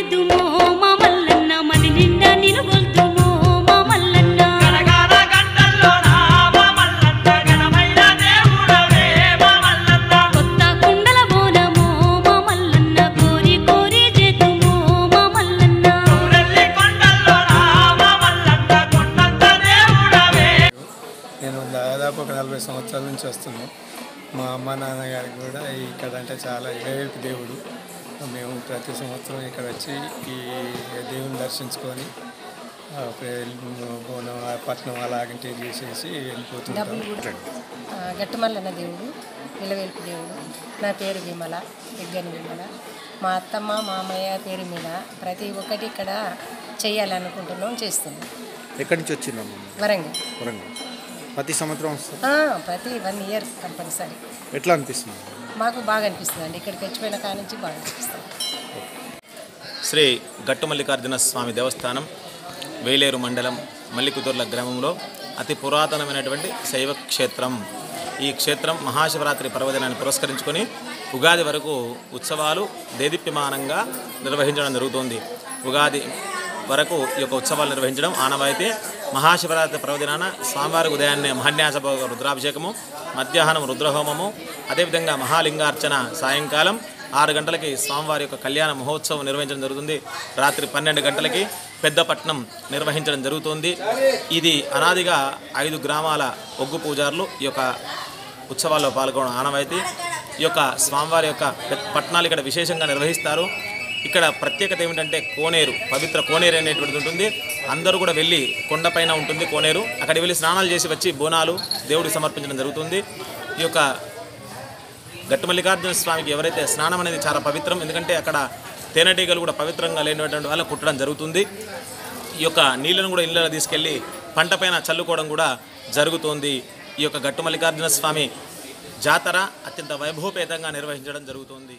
గొల్దుమో మామల్లన్న మని నిండా నిను గొల్దుమో మామల్లన్న గనగాన గంటల్లోన మామల్లన్న గణమైన దేవుడవే కుండల బోనమో మామల్లన్న కోరి కోరి చేతుమో మామల్లన్న ఊరల్లి కొండల్లోన మామల్లన్న నేను దాదాపు నలభై సంవత్సరాల నుంచి వస్తున్నాను. మా అమ్మ నాన్నగారికి కూడా ఇక్కడ అంటే చాలా ఇరవేపు దేవుడు. మేము ప్రతి సంవత్సరం ఇక్కడ వచ్చి ఈ దేవుని దర్శించుకొని బోనం ఆ పట్నం అలాగంటే చేసేసి వెళ్ళిపోతుంటాం. గట్టుమల్లన్న దేవుడు నిలవేల్పు దేవుడు. నా పేరు విమల ఎగ్గని విమల. మా అత్తమ్మ మామయ్య పేరు మీద ప్రతి ఒక్కటి ఇక్కడ చేయాలనుకుంటున్నాం చేస్తున్నాం. ఎక్కడి నుంచి వచ్చిందమ్మ వరంగల్. వరంగల్. ప్రతి సంవత్సరం ప్రతి వన్ ఇయర్ కంపల్సరీ. ఎట్లా అనిపిస్తుంది? మాకు బాగా అనిపిస్తుంది అండి ఇక్కడికి వచ్చిపోయిన కాడ నుంచి బాగా అనిపిస్తుంది. శ్రీ గట్టుమల్లికార్జున స్వామి దేవస్థానం వేలేరు మండలం మల్లికుదుర్ల గ్రామంలో అతి పురాతనమైనటువంటి శైవ క్షేత్రం. ఈ క్షేత్రం మహాశివరాత్రి పర్వదినాన్ని పురస్కరించుకొని ఉగాది వరకు ఉత్సవాలు దేదీప్యమానంగా నిర్వహించడం జరుగుతుంది. ఉగాది వరకు ఈ యొక్క ఉత్సవాలు నిర్వహించడం ఆనవాయితీ. మహాశివరాత్రి పర్వదినాన స్వామివారి ఉదయాన్నే మహన్యాస రుద్రాభిషేకము. మధ్యాహ్నం రుద్రహోమము అదేవిధంగా మహాలింగార్చన సాయంకాలం ఆరు గంటలకి స్వామివారి యొక్క కళ్యాణ మహోత్సవం నిర్వహించడం జరుగుతుంది. రాత్రి పన్నెండు గంటలకి పెద్దపట్నం నిర్వహించడం జరుగుతుంది. ఇది అనాదిగా ఐదు గ్రామాల ఒగ్గు పూజారులు ఈ యొక్క ఉత్సవాల్లో పాల్గొనడం ఆనవాయితీ. ఈ యొక్క స్వామివారి యొక్క పెద్ద పట్టణాలు ఇక్కడ విశేషంగా నిర్వహిస్తారు. ఇక్కడ ప్రత్యేకత ఏమిటంటే కోనేరు పవిత్ర కోనేరు అనేటువంటిది ఉంటుంది. అందరూ కూడా వెళ్ళి కొండపైన ఉంటుంది కోనేరు. అక్కడికి వెళ్ళి స్నానాలు చేసి వచ్చి బోనాలు దేవుడికి సమర్పించడం జరుగుతుంది. ఈ యొక్క గట్టుమల్లికార్జున స్వామికి ఎవరైతే స్నానం అనేది చాలా పవిత్రం ఎందుకంటే అక్కడ తేనెటీగలు కూడా పవిత్రంగా లేనటువంటి వల్ల కుట్టడం జరుగుతుంది. ఈ యొక్క నీళ్ళను కూడా ఇళ్ళలో తీసుకెళ్ళి పంట పైన చల్లుకోవడం కూడా జరుగుతోంది. ఈ యొక్క గట్టుమల్లికార్జున స్వామి జాతర అత్యంత వైభవపేతంగా నిర్వహించడం జరుగుతుంది.